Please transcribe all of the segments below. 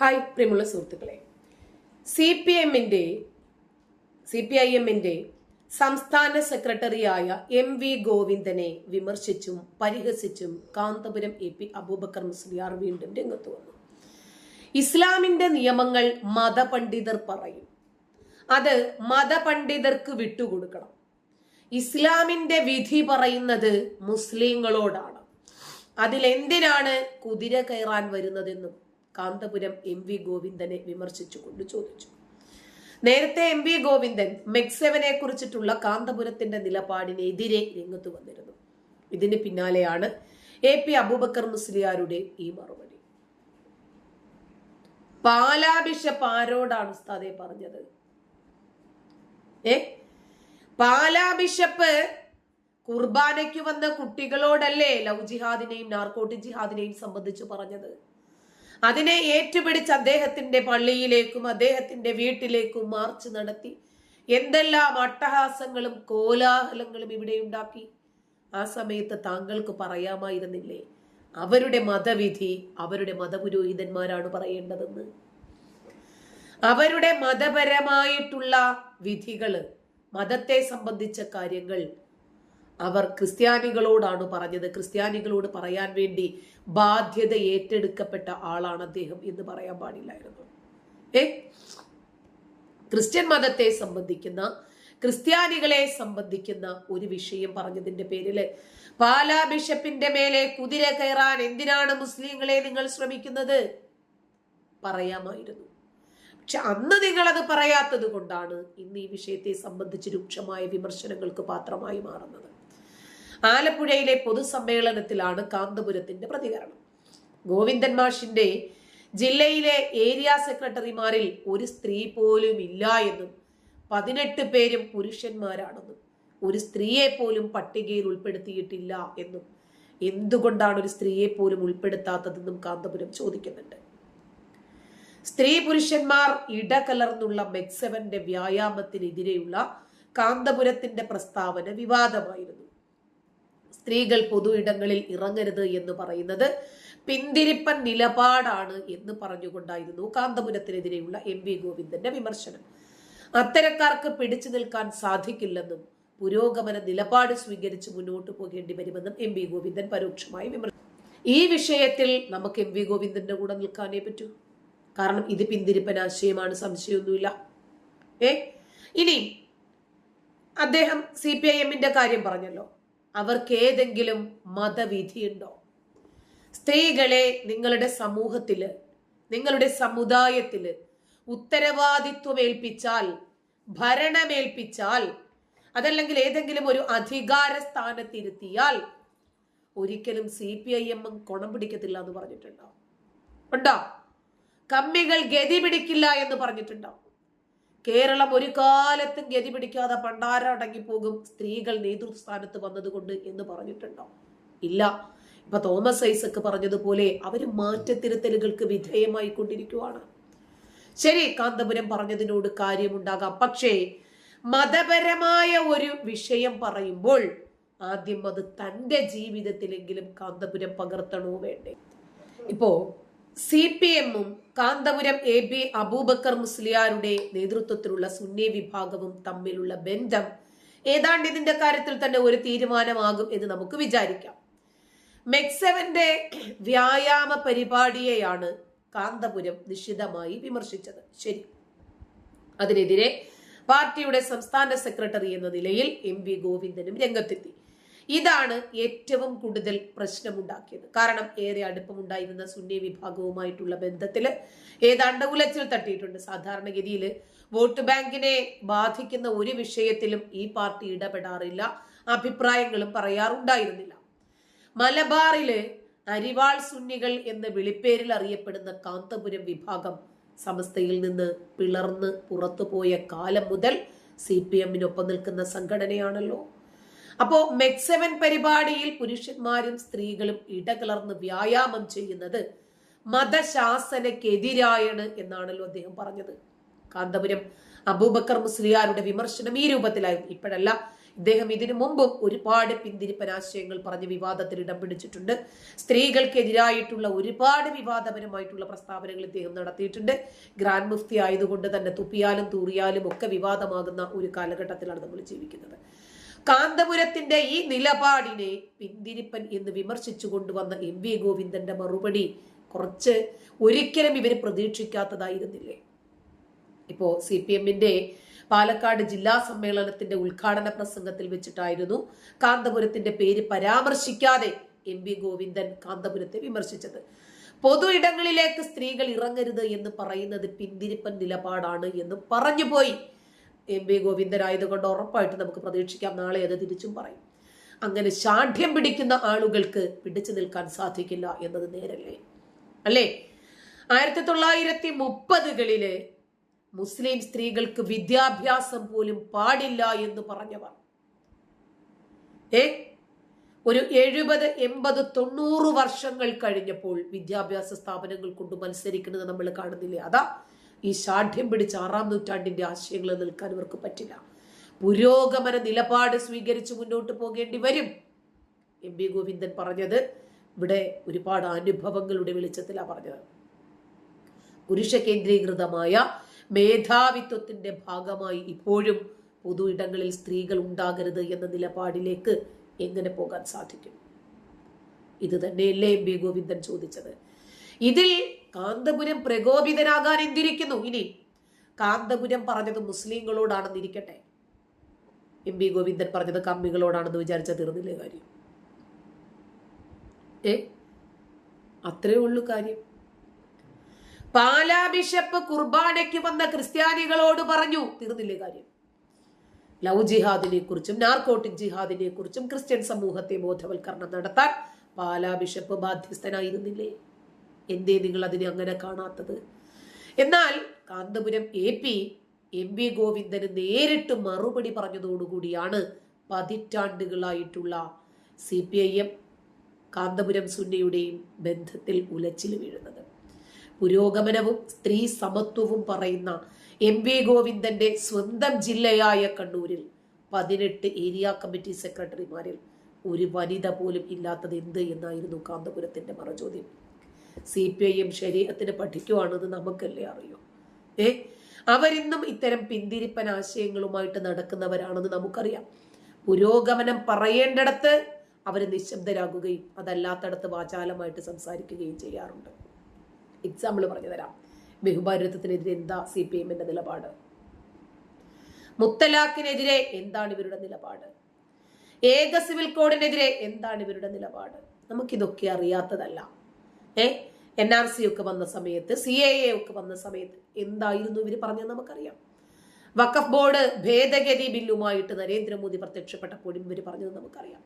Hi പ്രിയമുള്ള സുഹൃത്തുക്കളെ. C P എമ്മിന്റെ സി പി ഐ എമ്മിന്റെ സംസ്ഥാന സെക്രട്ടറിയായ എം വി ഗോവിന്ദനെ വിമർശിച്ചും പരിഹസിച്ചും കാന്തപുരം എ പി അബൂബക്കർ മുസ്ലിയാർ വീണ്ടും രംഗത്ത് വന്നു. ഇസ്ലാമിന്റെ നിയമങ്ങൾ മതപണ്ഡിതർ പറയും. അത് മതപണ്ഡിതർക്ക് വിട്ടുകൊടുക്കണം. ഇസ്ലാമിന്റെ വിധി പറയുന്നത് മുസ്ലിങ്ങളോടാണ്. അതിലെന്തിനാണ് കുതിര കയറാൻ വരുന്നതെന്നും കാന്തപുരം എം വി ഗോവിന്ദനെ വിമർശിച്ചുകൊണ്ട് ചോദിച്ചു. നേരത്തെ എം വി ഗോവിന്ദൻ മെക്സെവനെ കുറിച്ചിട്ടുള്ള കാന്തപുരത്തിന്റെ നിലപാടിനെതിരെ രംഗത്ത് വന്നിരുന്നു. ഇതിന് പിന്നാലെയാണ് എ പി അബൂബക്കർ മുസ്ലിയാരുടെ ഈ മറുപടി. പാലാ ബിഷപ്പ് ആരോടാണ് ഉസ്താദെ പറഞ്ഞത്? ഏ? പാലാ ബിഷപ്പ് കുർബാനയ്ക്ക് വന്ന കുട്ടികളോടല്ലേ ലവ് ജിഹാദിനെയും നാർക്കോട്ടിക് ജിഹാദിനെയും സംബന്ധിച്ച് പറഞ്ഞത്? അതിനെ ഏറ്റുപിടിച്ച് അദ്ദേഹത്തിന്റെ പള്ളിയിലേക്കും അദ്ദേഹത്തിന്റെ വീട്ടിലേക്കും മാർച്ച് നടത്തി. എന്തെല്ലാം അട്ടഹാസങ്ങളും കോലാഹലങ്ങളും ഇവിടെ ഉണ്ടാക്കി. ആ സമയത്ത് താങ്കൾക്ക് പറയാമായിരുന്നില്ലേ? അവരുടെ മതവിധി അവരുടെ മതപുരോഹിതന്മാരാണ് പറയേണ്ടതെന്ന്. അവരുടെ മതപരമായിട്ടുള്ള വിധികൾ മതത്തെ സംബന്ധിച്ച കാര്യങ്ങൾ അവർ ക്രിസ്ത്യാനികളോടാണ് പറഞ്ഞത്. ക്രിസ്ത്യാനികളോട് പറയാൻ വേണ്ടി ബാധ്യത ഏറ്റെടുക്കപ്പെട്ട ആളാണ് അദ്ദേഹം എന്ന് പറയാൻ പാടില്ലായിരുന്നു. ഏ? ക്രിസ്ത്യൻ മതത്തെ സംബന്ധിക്കുന്ന ക്രിസ്ത്യാനികളെ സംബന്ധിക്കുന്ന ഒരു വിഷയം പറഞ്ഞതിന്റെ പേരിൽ പാലാ ബിഷപ്പിന്റെ മേലെ കുതിര കയറാൻ എന്തിനാണ് മുസ്ലിങ്ങളെ നിങ്ങൾ ശ്രമിക്കുന്നത്? പറയാമായിരുന്നു. പക്ഷെ അന്ന് നിങ്ങളത് പറയാത്തത് കൊണ്ടാണ് ഇന്ന് ഈ വിഷയത്തെ സംബന്ധിച്ച് രൂക്ഷമായ വിമർശനങ്ങൾക്ക് പാത്രമായി മാറുന്നത്. ആലപ്പുഴയിലെ പൊതുസമ്മേളനത്തിലാണ് കാന്തപുരത്തിന്റെ പ്രതികരണം. ഗോവിന്ദൻ മാഷിന്റെ ജില്ലയിലെ ഏരിയ സെക്രട്ടറിമാരിൽ ഒരു സ്ത്രീ പോലും ഇല്ല എന്നും പതിനെട്ട് പേരും പുരുഷന്മാരാണെന്നും ഒരു സ്ത്രീയെ പോലും പട്ടികയിൽ ഉൾപ്പെടുത്തിയിട്ടില്ല എന്നും എന്തുകൊണ്ടാണ് ഒരു സ്ത്രീയെ പോലും ഉൾപ്പെടുത്താത്തതെന്നും കാന്തപുരം ചോദിക്കുന്നുണ്ട്. സ്ത്രീ പുരുഷന്മാർ ഇടകലർന്നുള്ള മെക്സവന്റെ വ്യായാമത്തിനെതിരെയുള്ള കാന്തപുരത്തിന്റെ പ്രസ്താവന വിവാദമായിരുന്നു. സ്ത്രീകൾ പൊതു ഇടങ്ങളിൽ ഇറങ്ങരുത് എന്ന് പറയുന്നത് പിന്തിരിപ്പൻ നിലപാടാണ് എന്ന് പറഞ്ഞുകൊണ്ടായിരുന്നു കാന്തപുരത്തിനെതിരെയുള്ള എം വി ഗോവിന്ദന്റെ വിമർശനം. അത്തരക്കാർക്ക് പിടിച്ചു നിൽക്കാൻ സാധിക്കില്ലെന്നും പുരോഗമന നിലപാട് സ്വീകരിച്ച് മുന്നോട്ട് പോകേണ്ടി വരുമെന്നും എം വി ഗോവിന്ദൻ പരോക്ഷമായി വിമർശിച്ചു. ഈ വിഷയത്തിൽ നമുക്ക് എം വി ഗോവിന്ദന്റെ കൂടെ നിൽക്കാനേ പറ്റൂ. കാരണം ഇത് പിന്തിരിപ്പൻ ആശയമാണ് സംശയമൊന്നുമില്ല. ഏ? ഇനി അദ്ദേഹം സി പി ഐ എമ്മിന്റെ കാര്യം പറഞ്ഞല്ലോ. അവർക്ക് ഏതെങ്കിലും മതവിധിയുണ്ടോ? സ്ത്രീകളെ നിങ്ങളുടെ സമൂഹത്തിൽ നിങ്ങളുടെ സമുദായത്തിൽ ഉത്തരവാദിത്വം ഏൽപ്പിച്ചാൽ ഭരണമേൽപ്പിച്ചാൽ അതല്ലെങ്കിൽ ഏതെങ്കിലും ഒരു അധികാര സ്ഥാനത്തിരുത്തിയാൽ ഒരിക്കലും സി പി ഐ എം കൊണം പിടിക്കത്തില്ല എന്ന് പറഞ്ഞിട്ടുണ്ടോ? ഉണ്ടോ? കമ്മികൾ ഗതി പിടിക്കില്ല എന്ന് പറഞ്ഞിട്ടുണ്ടോ? കേരളം ഒരു കാലത്തും ഗതി പിടിക്കാതെ പണ്ടാരടങ്ങി അടങ്ങിപ്പോകും. സ്ത്രീകൾ നേതൃസ്ഥാനത്ത് വന്നതുകൊണ്ട് എന്ന് പറഞ്ഞിട്ടുണ്ടോ? ഇല്ല. ഇപ്പൊ തോമസ് ഐസക്ക് പറഞ്ഞതുപോലെ അവർ മാറ്റത്തിരുത്തലുകൾക്ക് വിധേയമായി കൊണ്ടിരിക്കുവാണ് ശരി കാന്തപുരം പറഞ്ഞതിനോട് കാര്യമുണ്ടാകാം. പക്ഷേ മതപരമായ ഒരു വിഷയം പറയുമ്പോൾ ആദ്യം അത് തന്റെ ജീവിതത്തിലെങ്കിലും കാന്തപുരം പകർത്തണോ വേണ്ടേ? ഇപ്പോ സി പി എമ്മും കാന്തപുരം എ ബി അബൂബക്കർ മുസ്ലിയാരുടെ നേതൃത്വത്തിലുള്ള സുന്നി വിഭാഗവും തമ്മിലുള്ള ബന്ധം ഏതാണ്ട് ഇതിന്റെ കാര്യത്തിൽ തന്നെ ഒരു തീരുമാനമാകും എന്ന് നമുക്ക് വിചാരിക്കാം. മെക്സവന്റെ വ്യായാമ പരിപാടിയെയാണ് കാന്തപുരം നിശിതമായി വിമർശിച്ചത്. ശരി. അതിനെതിരെ പാർട്ടിയുടെ സംസ്ഥാന സെക്രട്ടറി എന്ന നിലയിൽ എം വി ഗോവിന്ദനും രംഗത്തെത്തി. ഇതാണ് ഏറ്റവും കൂടുതൽ പ്രശ്നമുണ്ടാക്കിയത്. കാരണം ഏറെ അടുപ്പമുണ്ടായിരുന്ന സുന്നി വിഭാഗവുമായിട്ടുള്ള ബന്ധത്തിൽ ഏതാണ്ട് ഉലച്ചിൽ തട്ടിയിട്ടുണ്ട്. സാധാരണഗതിയിൽ വോട്ട് ബാങ്കിനെ ബാധിക്കുന്ന ഒരു വിഷയത്തിലും ഈ പാർട്ടി ഇടപെടാറില്ല. അഭിപ്രായങ്ങളും പറയാറുണ്ടായിരുന്നില്ല. മലബാറിൽ അരിവാൾ സുന്നികൾ എന്ന വിളിപ്പേരിൽ അറിയപ്പെടുന്ന കാന്തപുരം വിഭാഗം സമസ്തയിൽ നിന്ന് പിളർന്ന് പുറത്തുപോയ കാലം മുതൽ സി പി എമ്മിനൊപ്പം നിൽക്കുന്ന സംഘടനയാണല്ലോ. അപ്പോ മെക്സെവൻ പരിപാടിയിൽ പുരുഷന്മാരും സ്ത്രീകളും ഇടകലർന്ന് വ്യായാമം ചെയ്യുന്നത് മതശാസനക്കെതിരായാണ് എന്നാണല്ലോ അദ്ദേഹം പറഞ്ഞത്. കാന്തപുരം അബൂബക്കർ മുസ്ലിയാരുടെ വിമർശനം ഈ രൂപത്തിലായിരുന്നു. ഇപ്പോഴല്ല ഇദ്ദേഹം ഇതിനു മുമ്പും ഒരുപാട് പിന്തിരിപ്പൻ ആശയങ്ങൾ പറഞ്ഞ് വിവാദത്തിൽ ഇടം പിടിച്ചിട്ടുണ്ട്. സ്ത്രീകൾക്കെതിരായിട്ടുള്ള ഒരുപാട് വിവാദപരമായിട്ടുള്ള പ്രസ്താവനകൾ ഇദ്ദേഹം നടത്തിയിട്ടുണ്ട്. ഗ്രാൻഡ് മുഫ്തി ആയതുകൊണ്ട് തന്നെ തുപ്പിയാലും തൂറിയാലും ഒക്കെ വിവാദമാകുന്ന ഒരു കാലഘട്ടത്തിലാണ് നമ്മൾ ജീവിക്കുന്നത്. കാന്തപുരത്തിന്റെ ഈ നിലപാടിനെ പിന്തിരിപ്പൻ എന്ന് വിമർശിച്ചു കൊണ്ടുവന്ന എം വി ഗോവിന്ദന്റെ മറുപടി കുറച്ച് ഒരിക്കലും ഇവർ പ്രതീക്ഷിക്കാത്തതായിരുന്നില്ലേ? ഇപ്പോ സി പി എമ്മിന്റെ പാലക്കാട് ജില്ലാ സമ്മേളനത്തിന്റെ ഉദ്ഘാടന പ്രസംഗത്തിൽ വെച്ചിട്ടായിരുന്നു കാന്തപുരത്തിന്റെ പേര് പരാമർശിക്കാതെ എം വി ഗോവിന്ദൻ കാന്തപുരത്തെ വിമർശിച്ചത്. പൊതു ഇടങ്ങളിലേക്ക് സ്ത്രീകൾ ഇറങ്ങരുത് എന്ന് പറയുന്നത് പിന്തിരിപ്പൻ നിലപാടാണ് എന്ന് പറഞ്ഞുപോയി എം വി ഗോവിന്ദനായതുകൊണ്ട് ഉറപ്പായിട്ട് നമുക്ക് പ്രതീക്ഷിക്കാം നാളെ അത് തിരിച്ചും പറയും. അങ്ങനെ ശാഠ്യം പിടിക്കുന്ന ആളുകൾക്ക് പിടിച്ചു നിൽക്കാൻ സാധിക്കില്ല എന്നത് നേരല്ലേ? അല്ലേ? ആയിരത്തി തൊള്ളായിരത്തി മുപ്പതുകളിൽ മുസ്ലിം സ്ത്രീകൾക്ക് വിദ്യാഭ്യാസം പോലും പാടില്ല എന്ന് പറഞ്ഞവർ. ഏ? ഒരു എഴുപത് എൺപത് തൊണ്ണൂറ് വർഷങ്ങൾ കഴിഞ്ഞപ്പോൾ വിദ്യാഭ്യാസ സ്ഥാപനങ്ങൾ കൊണ്ട് മത്സരിക്കുന്നത് നമ്മൾ കാണുന്നില്ലേ? അതാ ഈ ഷാഠ്യം പിടിച്ച ആറാം നൂറ്റാണ്ടിന്റെ ആശയങ്ങൾ നിൽക്കാൻ ഇവർക്ക് പറ്റില്ല. പുരോഗമന നിലപാട് സ്വീകരിച്ച് മുന്നോട്ട് പോകേണ്ടി വരും. എം വി ഗോവിന്ദൻ പറഞ്ഞത് ഇവിടെ ഒരുപാട് അനുഭവങ്ങളുടെ വെളിച്ചത്തിലാണ് പറഞ്ഞത്. പുരുഷ കേന്ദ്രീകൃതമായ മേധാവിത്വത്തിന്റെ ഭാഗമായി ഇപ്പോഴും പൊതു ഇടങ്ങളിൽ സ്ത്രീകൾ ഉണ്ടാകരുത് എന്ന നിലപാടിലേക്ക് എങ്ങനെ പോകാൻ സാധിക്കും? ഇത് തന്നെയല്ലേ എം ബി ഗോവിന്ദൻ ചോദിച്ചത്. ഇതിൽ കാന്തപുരം പ്രകോപിതനാകാൻ എന്തിരിക്കുന്നു? ഇനി കാന്തപുരം പറഞ്ഞത് മുസ്ലിങ്ങളോടാണെന്നിരിക്കട്ടെ എം പി ഗോവിന്ദൻ പറഞ്ഞത് കമ്മികളോടാണെന്ന് വിചാരിച്ച തീർന്നില്ലേ കാര്യം? ഏ? അത്രേ ഉള്ളൂ കാര്യം. പാലാ ബിഷപ്പ് കുർബാനയ്ക്ക് വന്ന ക്രിസ്ത്യാനികളോട് പറഞ്ഞു. തീർന്നില്ലേ കാര്യം? ലവ് ജിഹാദിനെ കുറിച്ചും നാർക്കോട്ടിക് ജിഹാദിനെ കുറിച്ചും ക്രിസ്ത്യൻ സമൂഹത്തെ ബോധവൽക്കരണം നടത്താൻ പാലാ ബിഷപ്പ് ബാധ്യസ്ഥനായിരുന്നില്ലേ? എന്തേ നിങ്ങൾ അതിനെ അങ്ങനെ കാണാത്തത്? എന്നാൽ Kanthapuram A P M V Govindan നേരിട്ട് മറുപടി പറഞ്ഞതോടുകൂടിയാണ് പതിറ്റാണ്ടുകളായിട്ടുള്ള C P I M Kanthapuram സുന്നയുടെയും ബന്ധത്തിൽ ഉലച്ചിൽ വീഴുന്നത്. പുരോഗമനവും സ്ത്രീ സമത്വവും പറയുന്ന എം വി ഗോവിന്ദന്റെ സ്വന്തം ജില്ലയായ കണ്ണൂരിൽ പതിനെട്ട് ഏരിയ കമ്മിറ്റി സെക്രട്ടറിമാരിൽ ഒരു വനിത പോലും ഇല്ലാത്തത് എന്ത് എന്നായിരുന്നു കാന്തപുരത്തിന്റെ മറുചോദ്യം. സി പി ഐ എം ശരീരത്തിന് പഠിക്കുവാണെന്ന് നമുക്കല്ലേ അറിയൂ. ഏ? അവരിന്നും ഇത്തരം പിന്തിരിപ്പൻ ആശയങ്ങളുമായിട്ട് നടക്കുന്നവരാണെന്ന് നമുക്കറിയാം. പുരോഗമനം പറയേണ്ടിടത്ത് അവർ നിശബ്ദരാകുകയും അതല്ലാത്തടത്ത് വാചാലമായിട്ട് സംസാരിക്കുകയും ചെയ്യാറുണ്ട്. എക്സാമ്പിൾ പറഞ്ഞു തരാം ബഹുഭാരതത്തിനെതിരെ എന്താ സി പി എമ്മിന്റെ നിലപാട്? മുത്തലാഖിനെതിരെ എന്താണ് ഇവരുടെ നിലപാട്? ഏക സിവിൽ കോഡിനെതിരെ എന്താണ് ഇവരുടെ നിലപാട്? നമുക്കിതൊക്കെ അറിയാത്തതല്ല. ഏ? എൻ ആർ സി ഒക്കെ വന്ന സമയത്ത് സി എ എ ഒക്കെ വന്ന സമയത്ത് എന്തായിരുന്നു ഇവർ പറഞ്ഞത് നമുക്കറിയാം. വഖഫ് ബോർഡ് ഭേദഗതി ബില്ലുമായിട്ട് നരേന്ദ്രമോദി പ്രത്യക്ഷപ്പെട്ടപ്പോഴും ഇവർ പറഞ്ഞത് നമുക്കറിയാം.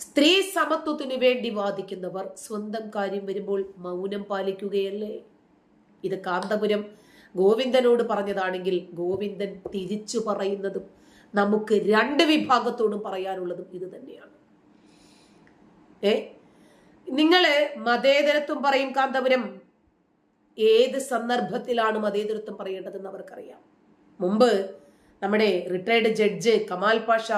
സ്ത്രീ സമത്വത്തിനു വേണ്ടി വാദിക്കുന്നവർ സ്വന്തം കാര്യം വരുമ്പോൾ മൗനം പാലിക്കുകയല്ലേ? ഇത് കാന്തപുരം ഗോവിന്ദനോട് പറഞ്ഞതാണെങ്കിൽ ഗോവിന്ദൻ തിരിച്ചു പറയുന്നതും നമുക്ക് രണ്ട് വിഭാഗത്തോടും പറയാനുള്ളതും ഇത് തന്നെയാണ്. ഏ? നിങ്ങൾ മതേതരത്വം പറയും കാന്തപുരം. ഏത് സന്ദർഭത്തിലാണ് മതേതരത്വം പറയേണ്ടതെന്ന് അവർക്കറിയാം. മുമ്പ് നമ്മുടെ റിട്ടയർഡ് ജഡ്ജ് കമാൽ പാഷ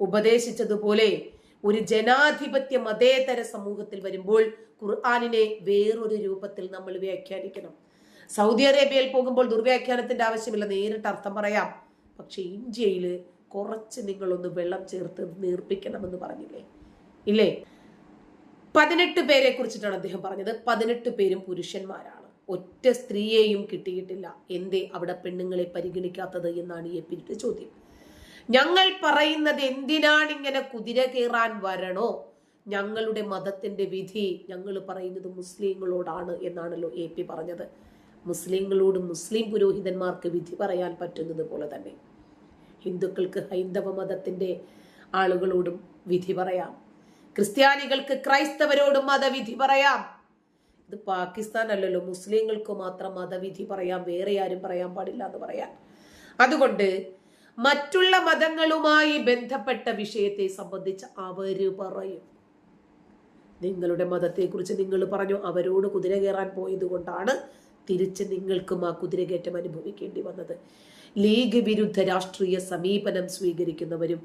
ഉപദേശിച്ചതുപോലെ ഒരു ജനാധിപത്യ മതേതര സമൂഹത്തിൽ വരുമ്പോൾ ഖുർആാനിനെ വേറൊരു രൂപത്തിൽ നമ്മൾ വ്യാഖ്യാനിക്കണം. സൗദി അറേബ്യയിൽ പോകുമ്പോൾ ദുർവ്യാഖ്യാനത്തിന്റെ ആവശ്യമില്ല നേരിട്ട് അർത്ഥം പറയാം. പക്ഷെ ഇന്ത്യയിൽ കുറച്ച് നിങ്ങളൊന്ന് വെള്ളം ചേർത്ത് നീർപ്പിക്കണമെന്ന് പറഞ്ഞില്ലേ? ഇല്ലേ? പതിനെട്ട് പേരെ കുറിച്ചിട്ടാണ് അദ്ദേഹം പറഞ്ഞത്. പതിനെട്ട് പേരും പുരുഷന്മാരാണ്. ഒറ്റ സ്ത്രീയെയും കിട്ടിയിട്ടില്ല. എന്തേ അവിടെ പെണ്ണുങ്ങളെ പരിഗണിക്കാത്തത് എന്നാണ് എ എപ്പിന്റെ ചോദ്യം. ഞങ്ങൾ പറയുന്നത് എന്തിനാണ് ഇങ്ങനെ കുതിര കയറാൻ വരണോ? ഞങ്ങളുടെ മതത്തിന്റെ വിധി ഞങ്ങൾ പറയുന്നത് മുസ്ലിങ്ങളോടാണ് എന്നാണല്ലോ എ പി പറഞ്ഞത്. മുസ്ലിങ്ങളോട് മുസ്ലിം പുരോഹിതന്മാർക്ക് വിധി പറയാൻ പറ്റുന്നത് പോലെ തന്നെ. ഹിന്ദുക്കൾക്ക് ഹൈന്ദവ മതത്തിന്റെ ആളുകളോടും വിധി പറയാം. ക്രിസ്ത്യാനികൾക്ക് ക്രൈസ്തവരോട് മതവിധി പറയാം. ഇത് പാകിസ്ഥാൻ അല്ലല്ലോ മുസ്ലിങ്ങൾക്ക് മാത്രം മതവിധി പറയാം വേറെ ആരും പറയാൻ പാടില്ല എന്ന് പറയാം അതുകൊണ്ട് മറ്റുള്ള മതങ്ങളുമായി ബന്ധപ്പെട്ട വിഷയത്തെ സംബന്ധിച്ച് അവർ പറയും. നിങ്ങളുടെ മതത്തെക്കുറിച്ച് നിങ്ങൾ പറഞ്ഞു അവരോട് കുതിര കയറാൻ പോയത് കൊണ്ടാണ് തിരിച്ച് നിങ്ങൾക്കും ആ കുതിരകയറ്റം അനുഭവിക്കേണ്ടി വന്നത്. ലീഗ് വിരുദ്ധ രാഷ്ട്രീയ സമീപനം സ്വീകരിക്കുന്നവരും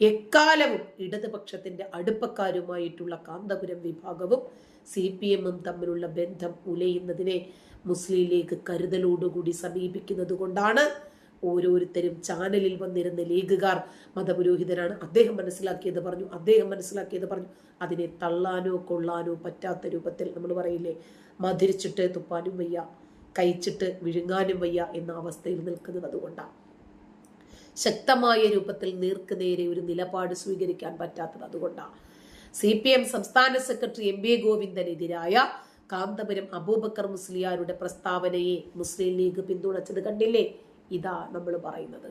എക്കാലവും ഇടതുപക്ഷത്തിന്റെ അടുപ്പക്കാരുമായിട്ടുള്ള കാന്തപുരം വിഭാഗവും സി പി എമ്മും തമ്മിലുള്ള ബന്ധം ഉലയുന്നതിനെ മുസ്ലിം ലീഗ് കരുതലോടുകൂടി സമീപിക്കുന്നത് കൊണ്ടാണ് ഓരോരുത്തരും ചാനലിൽ വന്നിരുന്ന ലീഗുകാർ മതപുരോഹിതനാണ് അദ്ദേഹം മനസ്സിലാക്കിയത് പറഞ്ഞു അദ്ദേഹം മനസ്സിലാക്കിയത് പറഞ്ഞു. അതിനെ തള്ളാനോ കൊള്ളാനോ പറ്റാത്ത രൂപത്തിൽ നമ്മൾ പറയില്ലേ മധുരിച്ചിട്ട് തുപ്പാനും വയ്യ കഴിച്ചിട്ട് വിഴുങ്ങാനും വയ്യ എന്ന അവസ്ഥയിൽ നിൽക്കുന്നത് അതുകൊണ്ടാണ്. ശക്തമായ രൂപത്തിൽ നേർക്കുനേരെ ഒരു നിലപാട് സ്വീകരിക്കാൻ പറ്റാത്തത് അതുകൊണ്ടാണ്. സി പി എം സംസ്ഥാന സെക്രട്ടറി എം വി ഗോവിന്ദനെതിരായ കാന്തപുരം അബൂബക്കർ മുസ്ലിയാരുടെ പ്രസ്താവനയെ മുസ്ലിം ലീഗ് പിന്തുണച്ചത് കണ്ടില്ലേ? ഇതാ നമ്മൾ പറയുന്നത്.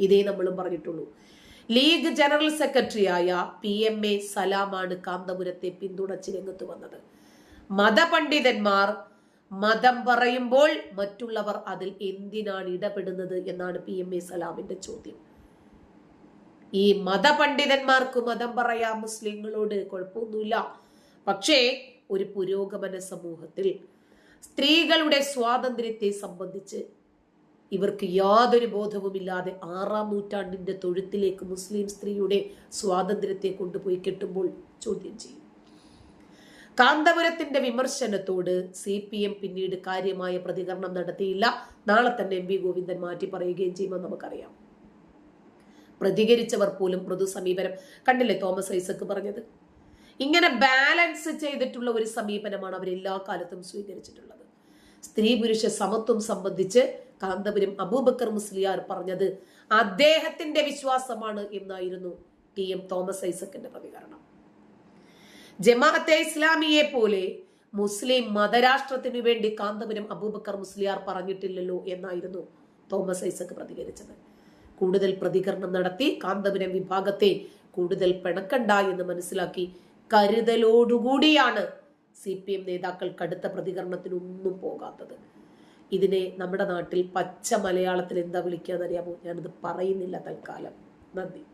ഇതേ നമ്മളും പറഞ്ഞിട്ടുള്ളൂ. ലീഗ് ജനറൽ സെക്രട്ടറിയായ പി എം എ സലാമാണ് കാന്തപുരത്തെ പിന്തുണച്ച് രംഗത്ത് വന്നത്. മതപണ്ഡിതന്മാർ മതം പറയുമ്പോൾ മറ്റുള്ളവർ അതിൽ എന്തിനാണ് ഇടപെടുന്നത് എന്നാണ് പി എം എ സലാമിന്റെ ചോദ്യം. ഈ മതപണ്ഡിതന്മാർക്ക് മതം പറയാം മുസ്ലിങ്ങളോട് കുഴപ്പമൊന്നുമില്ല. പക്ഷേ ഒരു പുരോഗമന സമൂഹത്തിൽ സ്ത്രീകളുടെ സ്വാതന്ത്ര്യത്തെ സംബന്ധിച്ച് ഇവർക്ക് യാതൊരു ബോധവുമില്ലാതെ ആറാം നൂറ്റാണ്ടിന്റെ തൊഴുത്തിലേക്ക് മുസ്ലിം സ്ത്രീയുടെ സ്വാതന്ത്ര്യത്തെ കൊണ്ടുപോയി കെട്ടുമ്പോൾ ചോദ്യം ചെയ്യും. കാന്തപുരത്തിന്റെ വിമർശനത്തോട് സി പി എം പിന്നീട് കാര്യമായ പ്രതികരണം നടത്തിയില്ല. നാളെ തന്നെ എം വി ഗോവിന്ദൻ മാറ്റി പറയുകയും ചെയ്യുമെന്ന് നമുക്കറിയാം. പ്രതികരിച്ചവർ പോലും മൃദു സമീപനം കണ്ടില്ലേ തോമസ് ഐസക്ക് പറഞ്ഞത്? ഇങ്ങനെ ബാലൻസ് ചെയ്തിട്ടുള്ള ഒരു സമീപനമാണ് അവർ എല്ലാ കാലത്തും സ്വീകരിച്ചിട്ടുള്ളത്. സ്ത്രീ പുരുഷ സമത്വം സംബന്ധിച്ച് കാന്തപുരം അബൂബക്കർ മുസ്ലിയാർ പറഞ്ഞത് അദ്ദേഹത്തിന്റെ വിശ്വാസമാണ് എന്നായിരുന്നു ടി എം തോമസ് ഐസക്കിന്റെ പ്രതികരണം. ജമാഅത്തെ ഇസ്ലാമിയെ പോലെ മുസ്ലിം മതരാഷ്ട്രത്തിനു വേണ്ടി കാന്തപുരം അബൂബക്കർ മുസ്ലിയാർ പറഞ്ഞിട്ടില്ലല്ലോ എന്നായിരുന്നു തോമസ് ഐസക് പ്രതികരിച്ചത്. കൂടുതൽ പ്രതികരണം നടത്തി കാന്തപുരം വിഭാഗത്തെ കൂടുതൽ പിണക്കണ്ട എന്ന് മനസ്സിലാക്കി കരുതലോടുകൂടിയാണ് സി പി എം നേതാക്കൾ കടുത്ത പ്രതികരണത്തിനൊന്നും പോകാത്തത്. ഇതിനെ നമ്മുടെ നാട്ടിൽ പച്ച മലയാളത്തിൽ എന്താ വിളിക്കുക എന്നറിയാമോ ഞാനത് പറയുന്നില്ല തൽക്കാലം. നന്ദി.